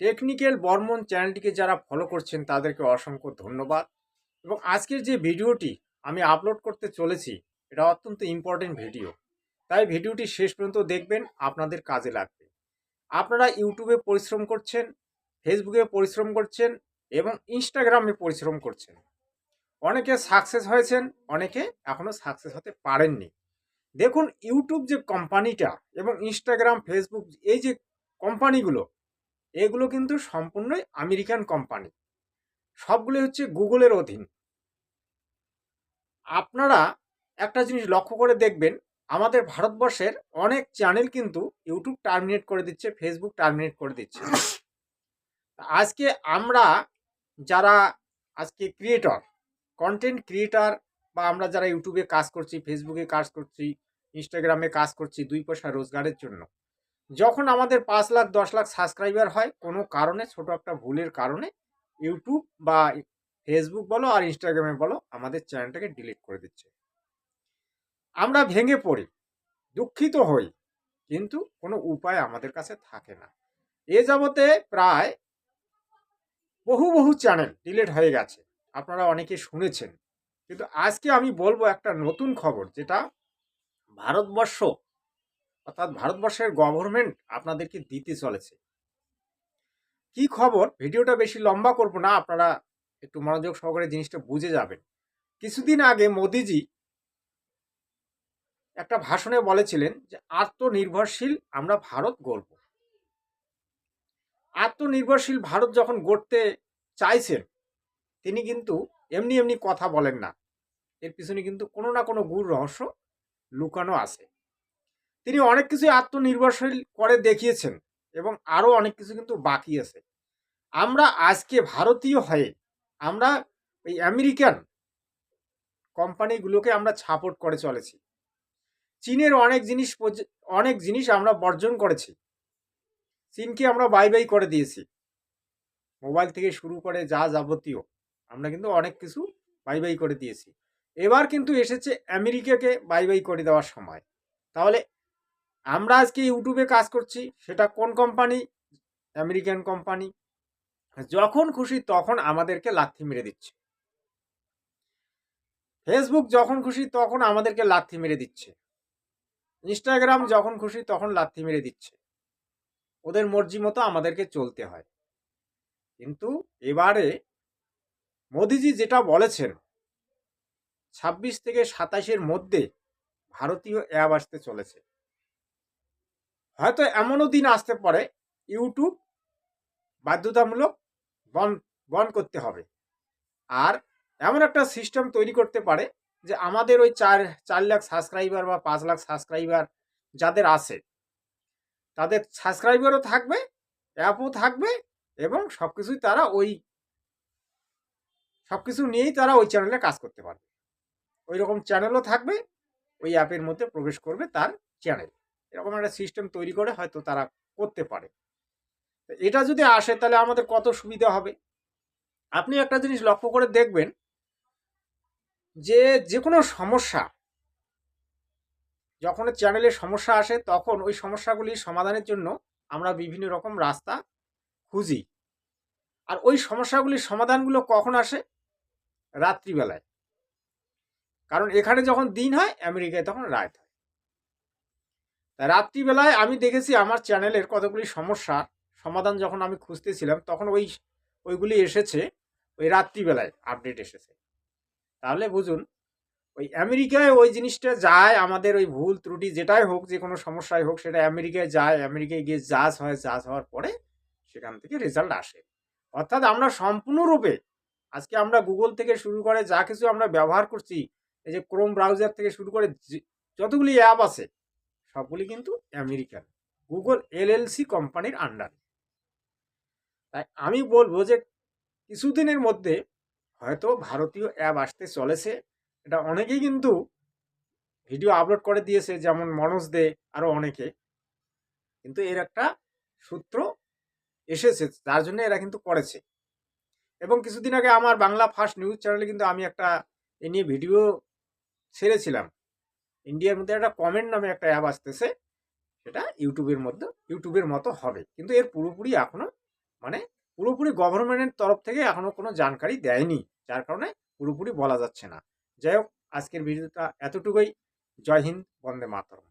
Technical Barman চ্যানেলটিকে যারা follow করছেন, তাদেরকে অসংখ্য ধন্যবাদ। এবং আজকের যে ভিডিওটি আমি আপলোড করতে চলেছি, এটা অত্যন্ত ইম্পর্টেন্ট ভিডিও তাই ভিডিওটি শেষ পর্যন্ত দেখবেন, আপনাদের কাজে লাগবে। আপনারা ইউটিউবে পরিশ্রম করছেন ফেসবুকে পরিশ্রম করছেন, এবং ইনস্টাগ্রামে পরিশ্রম করছেন। অনেকে সাকসেস হয়েছেন, অনেকে এখনও সাকসেস হতে পারেননি। দেখুন, ইউটিউব যে কোম্পানিটা এবং ইনস্টাগ্রাম ফেসবুক এই যে কোম্পানিগুলো এগুলো কিন্তু সম্পূর্ণই আমেরিকান কোম্পানি। সবগুলো হচ্ছে গুগলের অধীন। আপনারা একটা জিনিস লক্ষ্য করে দেখবেন, আমাদের ভারতবর্ষের অনেক চ্যানেল কিন্তু ইউটিউব টার্মিনেট করে দিচ্ছে ফেসবুক টার্মিনেট করে দিচ্ছে। আজকে আমরা যারা আজকে ক্রিয়েটর কন্টেন্ট ক্রিয়েটর বা আমরা যারা ইউটিউবে কাজ করছি ফেসবুকে কাজ করছি ইনস্টাগ্রামে কাজ করছি, দুই পয়সা রোজগারের জন্য যখন আমাদের পাঁচ লাখ, দশ লাখ সাবস্ক্রাইবার হয়, কোনো কারণে, ছোট একটা ভুলের কারণে ইউটিউব বা ফেসবুক বলো আর ইনস্টাগ্রামে বলো, আমাদের চ্যানেলটাকে ডিলিট করে দিচ্ছে। আমরা ভেঙে পড়ি, দুঃখিত হই, কিন্তু কোনো উপায় আমাদের কাছে থাকে না। এ যাবতে প্রায় বহু বহু চ্যানেল ডিলিট হয়ে গেছে। আপনারা অনেকে শুনেছেন। কিন্তু আজকে আমি বলব একটা নতুন খবর, যেটা ভারতবর্ষ অর্থাৎ ভারতবর্ষের গভর্নমেন্ট আপনাদেরকে দিতে চলেছে। কি খবর? ভিডিওটা বেশি লম্বা করব না, আপনারা একটু মনোযোগ সহকারে জিনিসটা বুঝে যাবেন। কিছুদিন আগে মোদিজি একটা ভাষণে বলেছিলেন যে, আত্মনির্ভরশীল আমরা ভারত গড়ব। আত্মনির্ভরশীল ভারত যখন গড়তে চাইছেন, তিনি কিন্তু এমনি এমনি কথা বলেন না। এর পিছনে কিন্তু কোনো না কোনো গুড় রহস্য লুকানো আছে। তিনি অনেক কিছু আত্মনির্ভরশীল করে দেখিয়েছেন এবং আরও অনেক কিছু কিন্তু বাকি আছে। আমরা আজকে ভারতীয় হয়ে আমরা এই আমেরিকান কোম্পানিগুলোকে আমরা সাপোর্ট করে চলেছি। চীনের অনেক জিনিস অনেক জিনিস আমরা বর্জন করেছি। চীনকে আমরা বাই বাই করে দিয়েছি। মোবাইল থেকে শুরু করে যা যাবতীয় আমরা কিন্তু অনেক কিছু বাই বাই করে দিয়েছি। এবার কিন্তু এসেছে আমেরিকাকে বাই বাই করে দেওয়ার সময়। তাহলে আমরা আজকে ইউটিউবে কাজ করছি, সেটা কোন কোম্পানি আমেরিকান কোম্পানি যখন খুশি তখন আমাদেরকে লাথি মেরে দিচ্ছে। ফেসবুক যখন খুশি তখন আমাদেরকে লাথি মেরে দিচ্ছে। ইনস্টাগ্রাম যখন খুশি তখন লাথি মেরে দিচ্ছে। ওদের মর্জি মতো আমাদেরকে চলতে হয়। কিন্তু এবারে মোদিজি যেটা বলেছেন, ছাব্বিশ থেকে সাতাশের মধ্যে ভারতীয় অ্যাপ আসতে চলেছে। হয়তো এমনও দিন আসতে পারে ইউটিউব বাধ্যতামূলক বন্ধ বন্ধ করতে হবে। আর এমন একটা সিস্টেম তৈরি করতে পারে যে আমাদের ওই চার চার লাখ সাবস্ক্রাইবার বা পাঁচ লাখ সাবস্ক্রাইবার যাদের আছে, তাদের সাবস্ক্রাইবারও থাকবে অ্যাপও থাকবে এবং সব কিছুই তারা ওই সব কিছু নিয়েই তারা ওই চ্যানেলে কাজ করতে পারবে। ওই রকম চ্যানেলও থাকবে, ওই অ্যাপের মধ্যে প্রবেশ করবে তার চ্যানেল এরকম একটা সিস্টেম তৈরি করে হয়তো তারা করতে পারে। এটা যদি আসে, তাহলে আমাদের কত সুবিধা হবে? আপনি একটা জিনিস লক্ষ্য করে দেখবেন যে যে কোনো সমস্যা, যখন চ্যানেলে সমস্যা আসে, তখন ওই সমস্যাগুলি সমাধানের জন্য আমরা বিভিন্ন রকম রাস্তা খুঁজি। আর ওই সমস্যাগুলির সমাধানগুলো কখন আসে? রাত্রিবেলায়। কারণ এখানে যখন দিন হয়, আমেরিকায় তখন রাত হয়। রাত্রিবেলায় আমি দেখেছি আমার চ্যানেলের কতগুলি সমস্যা, সমাধান যখন আমি খুঁজতেছিলাম, তখন ওই ওইগুলি এসেছে, ওই রাত্রিবেলায় আপডেট এসেছে। তাহলে বুঝুন, ওই আমেরিকায় ওই জিনিসটা যায়, আমাদের ওই ভুল ত্রুটি যেটাই হোক, যে কোনো সমস্যায় হোক, সেটা আমেরিকায় যায়, আমেরিকায় গিয়ে জাজ হয় জাজ হওয়ার পরে সেখান থেকে রেজাল্ট আসে। অর্থাৎ আমরা সম্পূর্ণরূপে, আজকে আমরা গুগল থেকে শুরু করে যা কিছু আমরা ব্যবহার করছি, এই যে ক্রোম ব্রাউজার থেকে শুরু করে যতগুলি অ্যাপ আছে সবগুলি কিন্তু আমেরিকান। গুগল এলএলসি কোম্পানির আন্ডারে তাই আমি বলব যে কিছুদিনের মধ্যে হয়তো ভারতীয় অ্যাপ আসতে চলেছে। এটা অনেকেই কিন্তু ভিডিও আপলোড করে দিয়েছে, যেমন মনোজ দে আরও অনেকে। কিন্তু এর একটা সূত্র এসেছে তার জন্য এরা কিন্তু করেছে। এবং কিছুদিন আগে আমার বাংলা ফার্স্ট নিউজ চ্যানেলে কিন্তু আমি একটা এ নিয়ে ভিডিও ছেড়েছিলাম। ইন্ডিয়ার মধ্যে একটা কমেন্ট নামে একটা অ্যাপ আসতেছে, সেটা ইউটিউবের মধ্যে ইউটিউবের মতো হবে। কিন্তু এর পুরোপুরি এখনও মানে পুরোপুরি গভর্নমেন্টের তরফ থেকে এখনও কোনো জানকারি দেয়নি, যার কারণে পুরোপুরি বলা যাচ্ছে না। যাই হোক, আজকের ভিডিওটা এতটুকুই। জয় হিন্দ, বন্দে মাতরম।